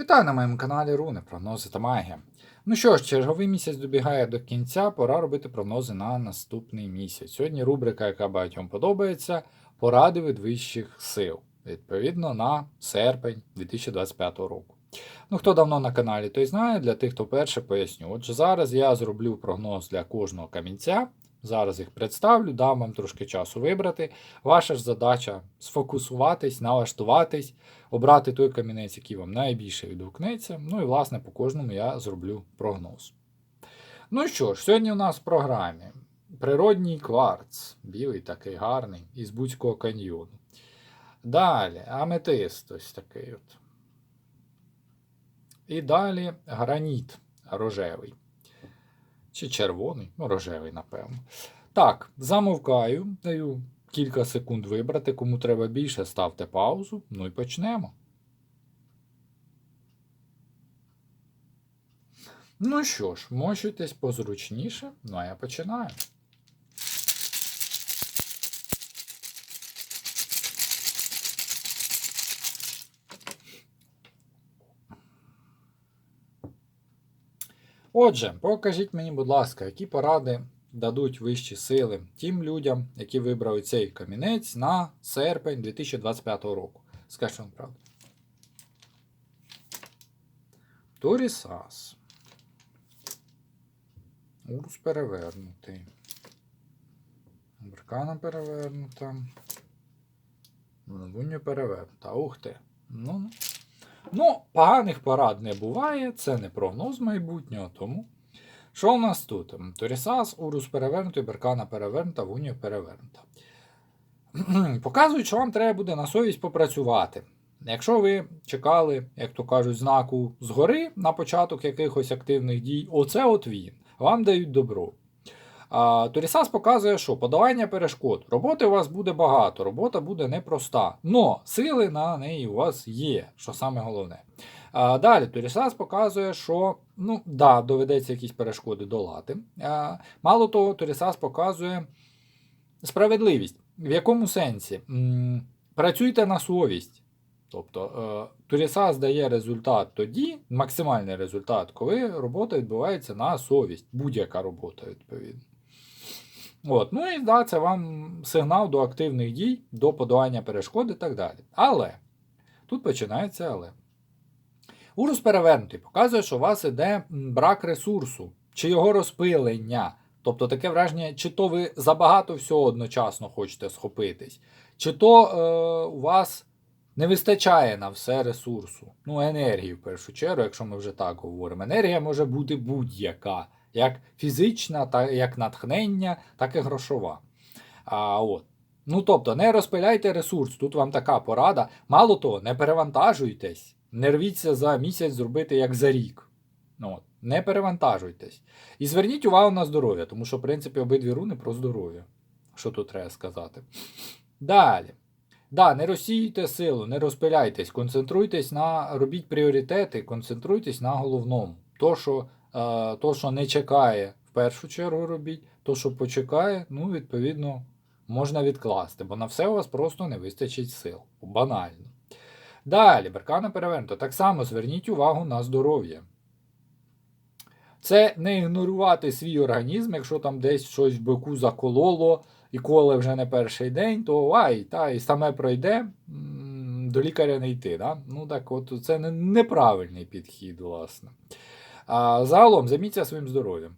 Вітаю на моєму каналі Руни, прогнози та магія. Ну що ж, черговий місяць добігає до кінця, пора робити прогнози на наступний місяць. Сьогодні рубрика, яка багатьом подобається, поради від вищих сил, відповідно на серпень 2025 року. Ну, хто давно на каналі, той знає, для тих, хто перше поясню. Отже, зараз я зроблю прогноз для кожного камінця. Зараз їх представлю, дам вам трошки часу вибрати. Ваша ж задача сфокусуватись, налаштуватись, обрати той камінець, який вам найбільше відгукнеться. Ну і, власне, по кожному я зроблю прогноз. Ну що ж, сьогодні у нас в програмі природній кварц, білий такий гарний, із Буцького каньйону. Далі аметист ось такий от. І далі граніт рожевий. Чи червоний, ну, рожевий, напевно. Так, замовкаю, даю кілька секунд вибрати. Кому треба більше, ставте паузу. Ну і почнемо. Ну що ж, мощуйтесь позручніше, ну а я починаю. Отже, покажіть мені, будь ласка, які поради дадуть вищі сили тим людям, які вибрали цей камінець на серпень 2025 року. Скажіть вам правду. Торісас. Урус перевернутий. Беркана перевернута. Луння перевернута. Ух ти. Ну, ну. Ну, поганих порад не буває, це не прогноз майбутнього, тому. Що у нас тут? Торісас, Урус перевернутий, Беркана перевернута, Вунія перевернута. Показують, що вам треба буде на совість попрацювати. Якщо ви чекали, як то кажуть, знаку згори на початок якихось активних дій, оце от він. Вам дають добро. Торісас показує, що подавання перешкод. Роботи у вас буде багато, робота буде непроста. Но сили на неї у вас є, що саме головне. А, Далі Торісас показує, що ну, да, доведеться якісь перешкоди долати. А, Мало того, Торісас показує справедливість. В якому сенсі? М, Працюйте на совість. Тобто е, Турісас дає результат тоді, максимальний результат, коли робота відбувається на совість. Будь-яка робота, відповідно. От, ну і да, це вам сигнал до активних дій, до подолання перешкод і так далі. Але тут починається але. Урус перевернутий показує, що у вас іде брак ресурсу чи його розпилення. Тобто таке враження, чи то ви забагато всього одночасно хочете схопитись, чи то е, у вас не вистачає на все ресурсу. Ну, енергії в першу чергу, якщо ми вже так говоримо. Енергія може бути будь-яка як фізична, так, як натхнення, так і грошова. А, от. Ну, тобто, не розпиляйте ресурс, тут вам така порада. Мало того, не перевантажуйтесь, не рвіться за місяць зробити як за рік. Ну, от. Не перевантажуйтесь. І зверніть увагу на здоров'я, тому що, в принципі, обидві руни про здоров'я. Що тут треба сказати? Далі. Да, не розсіюйте силу, не розпиляйтесь, концентруйтесь на робіть пріоритети, концентруйтесь на головному. То, що то, що не чекає, в першу чергу робіть, то, що почекає, ну, відповідно, можна відкласти, бо на все у вас просто не вистачить сил. Банально. Далі, беркана перевернута. Так само зверніть увагу на здоров'я. Це не ігнорувати свій організм, якщо там десь щось в боку закололо і коле вже не перший день, то ай, та, і саме пройде, до лікаря не йти. Да? Ну так от Це неправильний підхід, власне. Загалом займіться своїм здоров'ям.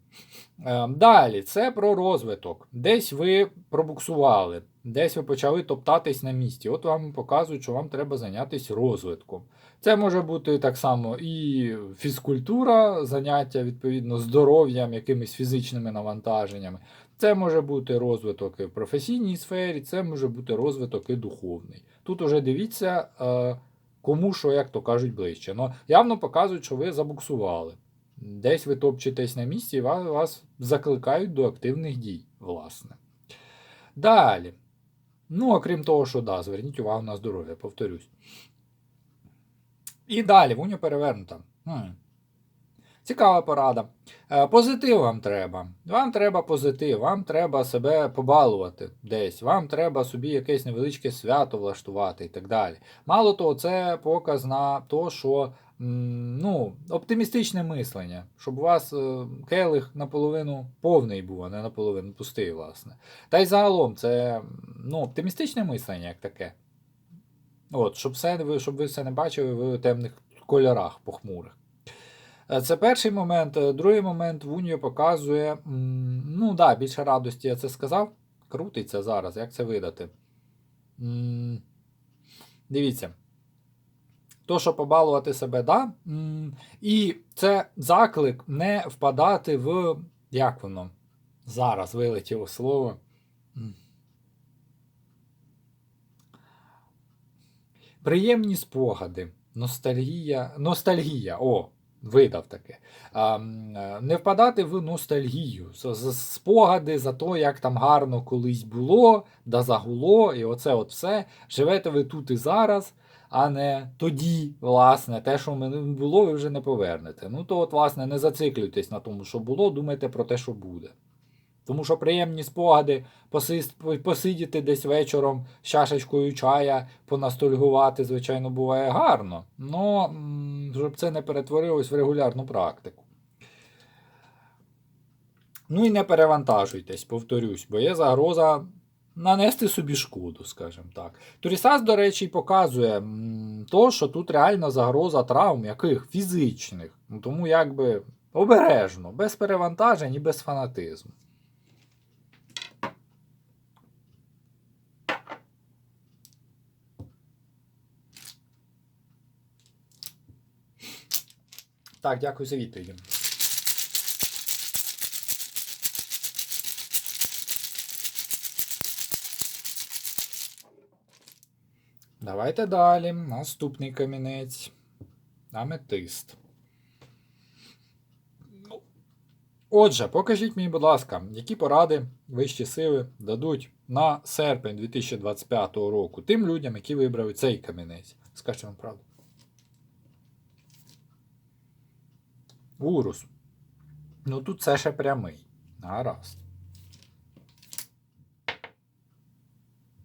Е, далі, це про розвиток. Десь ви пробуксували, десь ви почали топтатись на місці. От вам показують, що вам треба зайнятися розвитком. Це може бути так само і фізкультура, заняття відповідно здоров'ям, якимись фізичними навантаженнями. Це може бути розвиток і в професійній сфері, це може бути розвиток і духовний. Тут уже дивіться, е, кому що, як то кажуть, ближче. Но явно показують, що ви забуксували. Десь ви топчетесь на місці і вас, вас закликають до активних дій, власне. Далі. Ну, окрім того, що да, зверніть увагу на здоров'я, повторюсь. І далі, вуня перевернута. Хм. Цікава порада. Е, Позитив вам треба. Вам треба позитив, вам треба себе побалувати десь, вам треба собі якесь невеличке свято влаштувати і так далі. Мало того, це показ на те, що ну, оптимістичне мислення, щоб у вас е, келих наполовину повний був, а не наполовину пустий, власне. Та й загалом це ну, оптимістичне мислення як таке. От, щоб, все, щоб ви все не бачили в темних кольорах похмурих. Е, Це перший момент. Е, Другий момент Вуньо показує. Ну, да, більше радості я це сказав. Крутиться зараз, як це видати. Дивіться. То, що побалувати себе, да. І це заклик не впадати в. Як воно? Зараз вилетіло слово. Приємні спогади, ностальгія. Ностальгія, о, видав таке. Е, не впадати в ностальгію. Спогади за те, як там гарно колись було, да загуло, і оце от все. Живете ви тут і зараз, а не тоді, власне, те, що було, ви вже не повернете. Ну то, от, власне, не зациклюйтесь на тому, що було, думайте про те, що буде. Тому що приємні спогади, посидіти десь вечором з чашечкою чая, понастольгувати, звичайно, буває гарно. Но щоб це не перетворилось в регулярну практику. Ну і не перевантажуйтесь, повторюсь, бо є загроза нанести собі шкоду, скажімо так. Турісас, до речі, показує то, що тут реальна загроза травм, яких фізичних. Ну, тому якби обережно, без перевантажень і без фанатизму. Так, дякую за відповіді. Давайте далі. Наступний камінець. Аметист. Ну, Отже, покажіть мені, будь ласка, які поради вищі сили дадуть на серпень 2025 року тим людям, які вибрали цей камінець. Скажіть вам правду. Урус. Ну тут це ще прямий. Гаразд.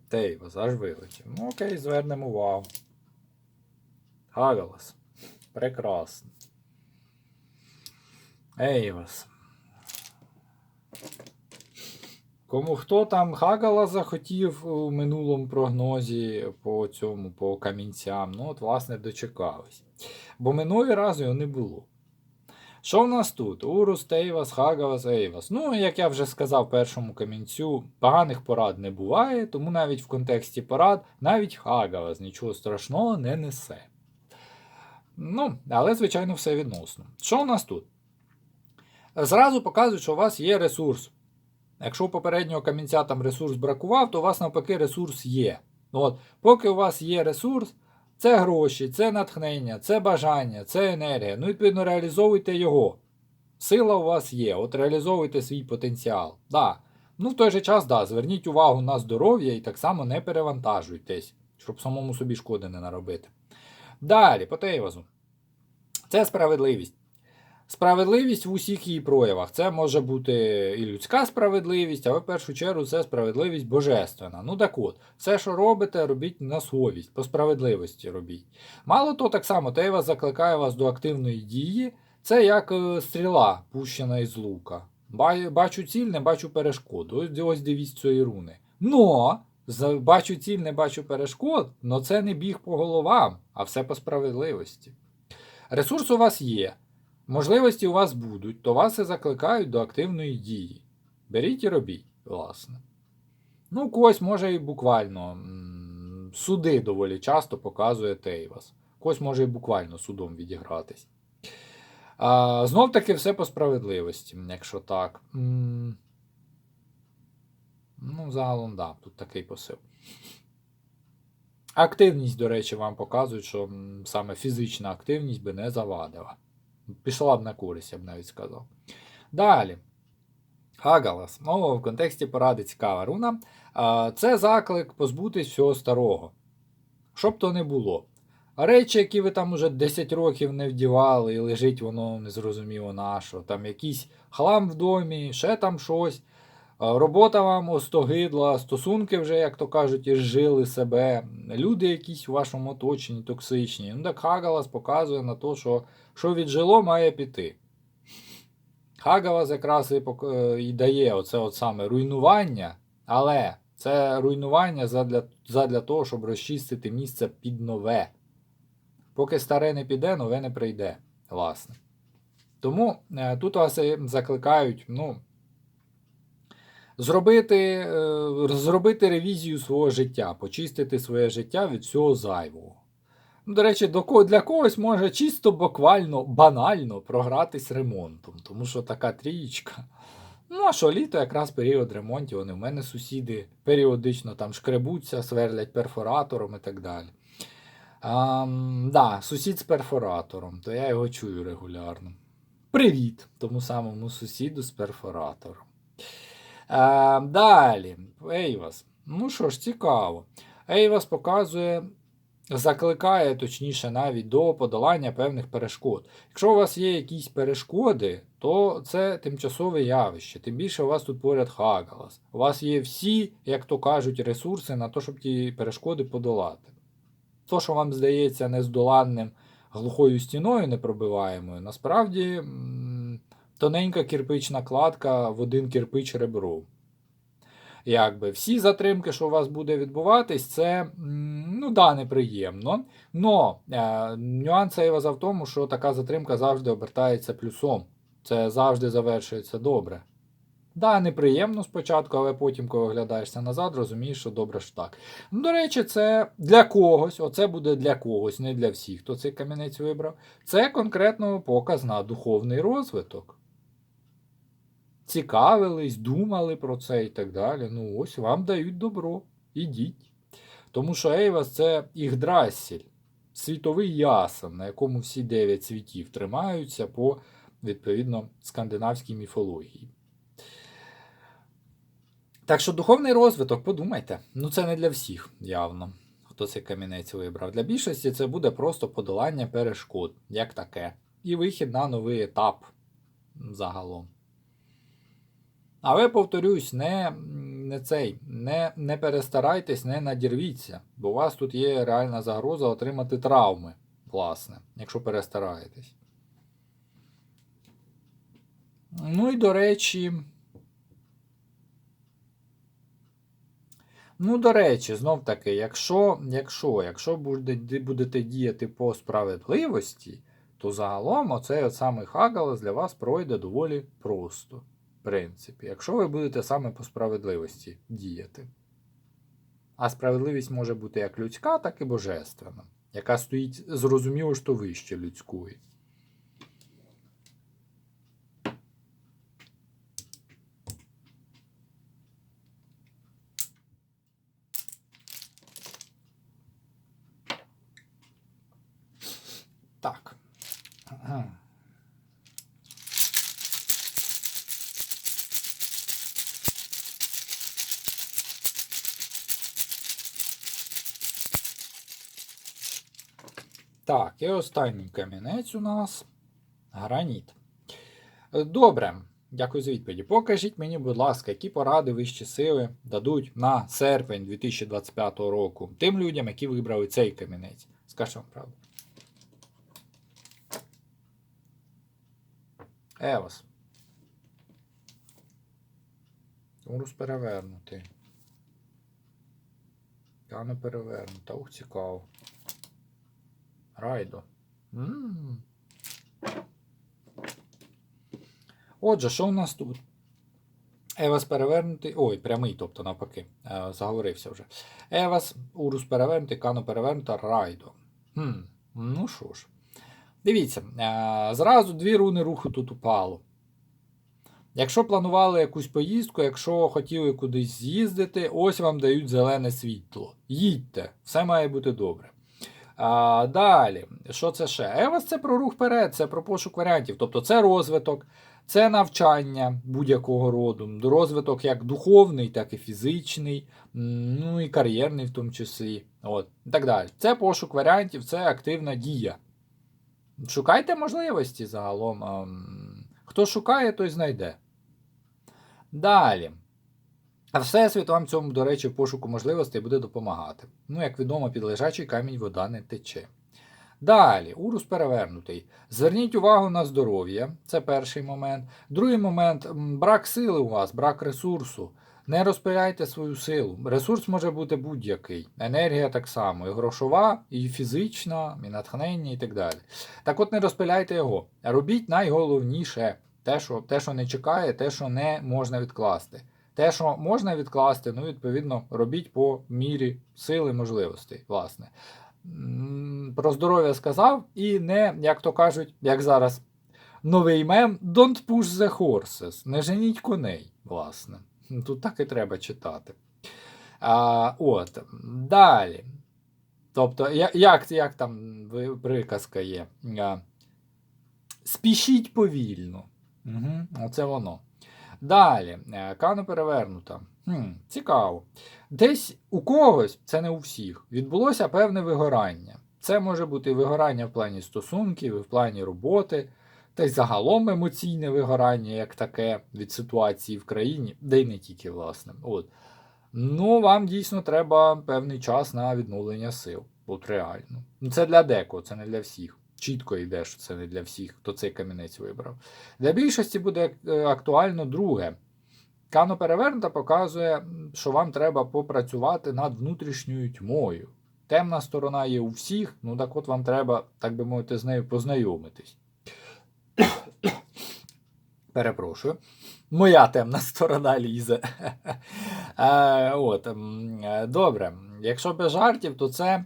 Тейвас, аж вилетів. Ну окей, звернемо увагу. Хагалас. Прекрасно. Ейвас. Кому хто там Хагала захотів у минулому прогнозі по цьому, по камінцям, ну от, власне, дочекались. Бо минулий раз його не було. Що в нас тут? Урус, Тейвас, Хагавас, Ейвас. Ну, як я вже сказав першому камінцю, поганих порад не буває, тому навіть в контексті порад навіть Хагавас нічого страшного не несе. Ну, але, звичайно, все відносно. Що у нас тут? Зразу показують, що у вас є ресурс. Якщо у попереднього камінця там ресурс бракував, то у вас навпаки ресурс є. От, Поки у вас є ресурс, це гроші, це натхнення, це бажання, це енергія. Ну, відповідно, реалізовуйте його. Сила у вас є, от реалізовуйте свій потенціал. Да. Ну, в той же час, да, зверніть увагу на здоров'я і так само не перевантажуйтесь, щоб самому собі шкоди не наробити. Далі, по Тейвазу. Це справедливість. Справедливість в усіх її проявах. Це може бути і людська справедливість, але в першу чергу це справедливість божественна. Ну так от, все, що робите, робіть на совість, по справедливості робіть. Мало того, так само, Тейва закликає вас до активної дії. Це як е, стріла, пущена із лука. Бачу ціль, не бачу перешкоду. Ось, дивіться цієї руни. Но, бачу ціль, не бачу перешкод, но це не біг по головам, а все по справедливості. Ресурс у вас є. Можливості у вас будуть, то вас і закликають до активної дії. Беріть і робіть, власне. Ну, когось може і буквально. Суди доволі часто показує Тейвас. Когось може і буквально судом відігратись. А, знов таки все по справедливості, якщо так. Ну, загалом, да, тут такий посил. Активність, до речі, вам показують, що саме фізична активність би не завадила. Пішла б на користь, я б навіть сказав. Далі. Хагалас. Ну, в контексті поради цікава руна. Це заклик позбутись всього старого. Щоб то не було. А речі, які ви там уже 10 років не вдівали, і лежить воно незрозуміло на що. Там якийсь хлам в домі, ще там щось. Робота вам остогидла, стосунки вже, як то кажуть, ізжили себе. Люди якісь у вашому оточенні токсичні. Ну так Хагалас показує на те, що, що віджило, має піти. Хагалас якраз і, пок- е, і дає оце от саме руйнування, але це руйнування задля, задля того, щоб розчистити місце під нове. Поки старе не піде, нове не прийде, власне. Тому е, тут вас закликають, ну, зробити, е, зробити ревізію свого життя, почистити своє життя від всього зайвого. Ну, До речі, для когось може чисто буквально банально програтись ремонтом, тому що така трієчка. Ну, а що літо якраз період ремонтів, вони в мене сусіди періодично там шкребуться, сверлять перфоратором і так далі. А, да, сусід з перфоратором, то я його чую регулярно. Привіт тому самому сусіду з перфоратором. А, далі, Ейвас. Ну що ж, цікаво. Ейвас показує, закликає, точніше, навіть до подолання певних перешкод. Якщо у вас є якісь перешкоди, то це тимчасове явище. Тим більше у вас тут поряд Хагалас. У вас є всі, як то кажуть, ресурси на те, щоб ті перешкоди подолати. То, що вам здається нездоланним глухою стіною непробиваємою, насправді тоненька кирпична кладка в один кирпич ребром. Якби всі затримки, що у вас буде відбуватись, це ну да, неприємно. Но е, нюанс Ейваза в тому, що така затримка завжди обертається плюсом. Це завжди завершується добре. Да, неприємно спочатку, але потім, коли оглядаєшся назад, розумієш, що добре ж так. Ну, до речі, це для когось, оце буде для когось, не для всіх, хто цей камінець вибрав. Це конкретно показ на духовний розвиток. Цікавились, думали про це і так далі. Ну, ось вам дають добро. Ідіть. Тому що Ейвас це Ігдрасіль, світовий ясен, на якому всі дев'ять світів тримаються по, відповідно, скандинавській міфології. Так що духовний розвиток, подумайте, ну це не для всіх, явно, хто цей камінець вибрав. Для більшості це буде просто подолання перешкод, як таке. І вихід на новий етап загалом. Але повторюсь, не, не цей, не, не перестарайтесь, не надірвіться, бо у вас тут є реальна загроза отримати травми, власне, якщо перестараєтесь. Ну і до речі. Ну, до речі, знов таки, якщо, якщо, якщо буде, будете діяти по справедливості, то загалом оцей от самий Хагалас для вас пройде доволі просто. Принципі, якщо ви будете саме по справедливості діяти. А справедливість може бути як людська, так і божественна, яка стоїть зрозуміло, що вище людської. І останній камінець у нас граніт. Добре, дякую за відповіді. Покажіть мені, будь ласка, які поради вищі сили дадуть на серпень 2025 року тим людям, які вибрали цей камінець. Скажіть вам правду. Евас. Урус перевернутий. Кана перевернута. Ух, цікаво. Райдо. м Отже, що у нас тут? Евас перевернутий. Ой, прямий, тобто навпаки. Е, заговорився вже. Евас, Урус перевернутий, Кано перевернута, Райдо. Хм, ну що ж. Дивіться, е, зразу дві руни руху тут упало. Якщо планували якусь поїздку, якщо хотіли кудись з'їздити, ось вам дають зелене світло. Їдьте, все має бути добре. А, далі, що це ще? Евас це про рух вперед, це про пошук варіантів. Тобто це розвиток, це навчання будь-якого роду, розвиток як духовний, так і фізичний, ну і кар'єрний в тому числі. От, і так далі. Це пошук варіантів, це активна дія. Шукайте можливості загалом. ем, Хто шукає, той знайде. Далі. А Всесвіт вам цьому, до речі, в пошуку можливостей буде допомагати. Ну, як відомо, під лежачий камінь вода не тече. Далі, урус перевернутий. Зверніть увагу на здоров'я, це перший момент. Другий момент брак сили у вас, брак ресурсу. Не розпиляйте свою силу. Ресурс може бути будь-який. Енергія так само, і грошова, і фізична, і натхнення, і так далі. Так от не розпиляйте його. Робіть найголовніше те, що, те, що не чекає, те, що не можна відкласти. Те, що можна відкласти, ну, відповідно, робіть по мірі сили можливостей, власне. Про здоров'я сказав, і не, як то кажуть, як зараз новий мем, don't push the horses, не женіть коней, власне. Тут так і треба читати. А, от, далі. Тобто, як, як там приказка є? Спішіть повільно. Угу, оце воно. Далі, е, кано перевернута. Хм, цікаво. Десь у когось, це не у всіх, відбулося певне вигорання. Це може бути вигорання в плані стосунків, в плані роботи, та й загалом емоційне вигорання, як таке, від ситуації в країні, де й не тільки, власне. От. Ну, вам дійсно треба певний час на відновлення сил. От реально. Ну, це для декого, це не для всіх. Чітко йде, що це не для всіх, хто цей камінець вибрав. Для більшості буде е, актуально друге. Кано перевернута показує, що вам треба попрацювати над внутрішньою тьмою. Темна сторона є у всіх, ну так от вам треба, так би мовити, з нею познайомитись. Перепрошую. Моя темна сторона лізе. Е, От, е, добре. Якщо без жартів, то це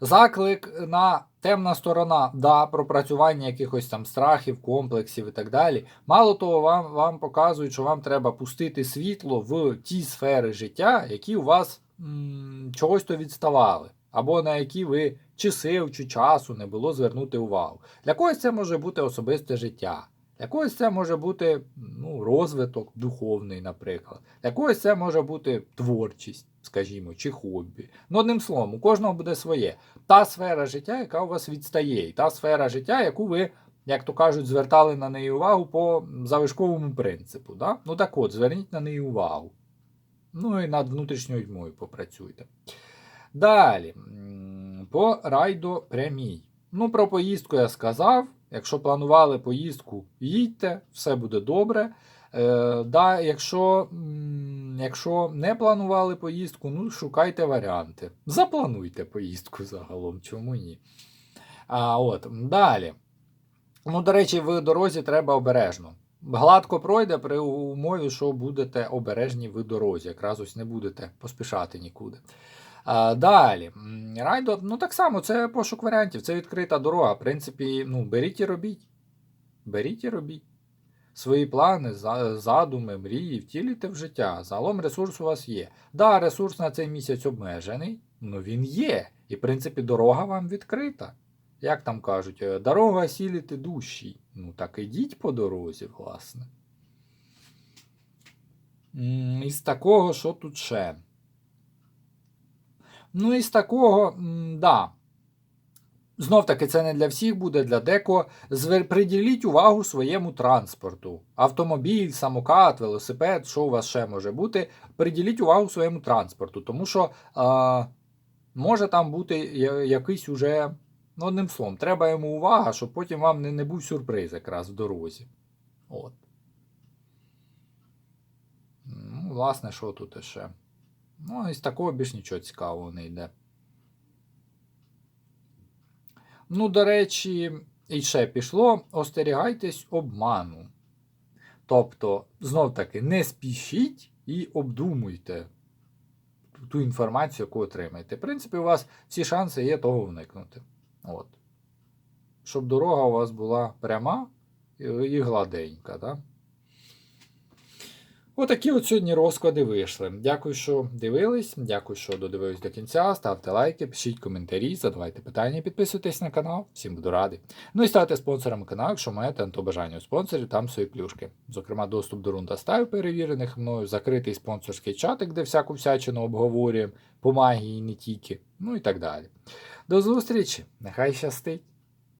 заклик на темна сторона, да, пропрацювання якихось там страхів, комплексів і так далі. Мало того, вам, вам показують, що вам треба пустити світло в ті сфери життя, які у вас м, чогось то відставали, або на які ви сил, чи часу не було звернути увагу. Для когось це може бути особисте життя. Для когось це може бути ну, розвиток духовний, наприклад. Для когось це може бути творчість, скажімо, чи хобі. Ну, одним словом, у кожного буде своє. Та сфера життя, яка у вас відстає, і та сфера життя, яку ви, як то кажуть, звертали на неї увагу по залишковому принципу. Да? Ну так от, зверніть на неї увагу. Ну і над внутрішньою тьмою попрацюйте. Далі, по райдо прямій. Ну, про поїздку я сказав. Якщо планували поїздку, їдьте, все буде добре. Е, да, якщо, якщо не планували поїздку, ну шукайте варіанти. Заплануйте поїздку загалом, чому ні. А, от, далі. Ну, до речі, в дорозі треба обережно. Гладко пройде при умові, що будете обережні в дорозі. Якраз ось не будете поспішати нікуди. А, далі. Райдо, ну так само, це пошук варіантів, це відкрита дорога. В принципі, ну, беріть і робіть. Беріть і робіть. Свої плани, задуми, мрії втілюйте в життя. Загалом ресурс у вас є. Да, ресурс на цей місяць обмежений, але він є. І, в принципі, дорога вам відкрита. Як там кажуть, е, дорога сіліти душі. Ну так ідіть по дорозі, власне. Із такого, що тут ще? Ну, із такого, да. Знов таки, це не для всіх буде, для. Звер... Приділіть увагу своєму транспорту. Автомобіль, самокат, велосипед, що у вас ще може бути. Приділіть увагу своєму транспорту, тому що а, може там бути якийсь уже, ну, одним словом, треба йому увага, щоб потім вам не, не був сюрприз якраз в дорозі. От. Ну, власне, що тут ще? Ну, із такого більш нічого цікавого не йде. Ну, до речі, і ще пішло, остерігайтесь обману. Тобто, знов таки, не спішіть і обдумуйте ту інформацію, яку отримаєте. В принципі, у вас всі шанси є того уникнути. От. Щоб дорога у вас була пряма і гладенька. Да? Отакі от сьогодні розклади вийшли. Дякую, що дивились. Дякую, що додивились до кінця. Ставте лайки, пишіть коментарі, задавайте питання, підписуйтесь на канал. Всім буду радий. Ну і ставте спонсорами каналу, якщо маєте то бажання у спонсорів, там свої плюшки. Зокрема, доступ до рунда став перевірених мною, закритий спонсорський чатик, де всяку всячину обговорюємо, по магії не тільки, ну і так далі. До зустрічі! Нехай щастить!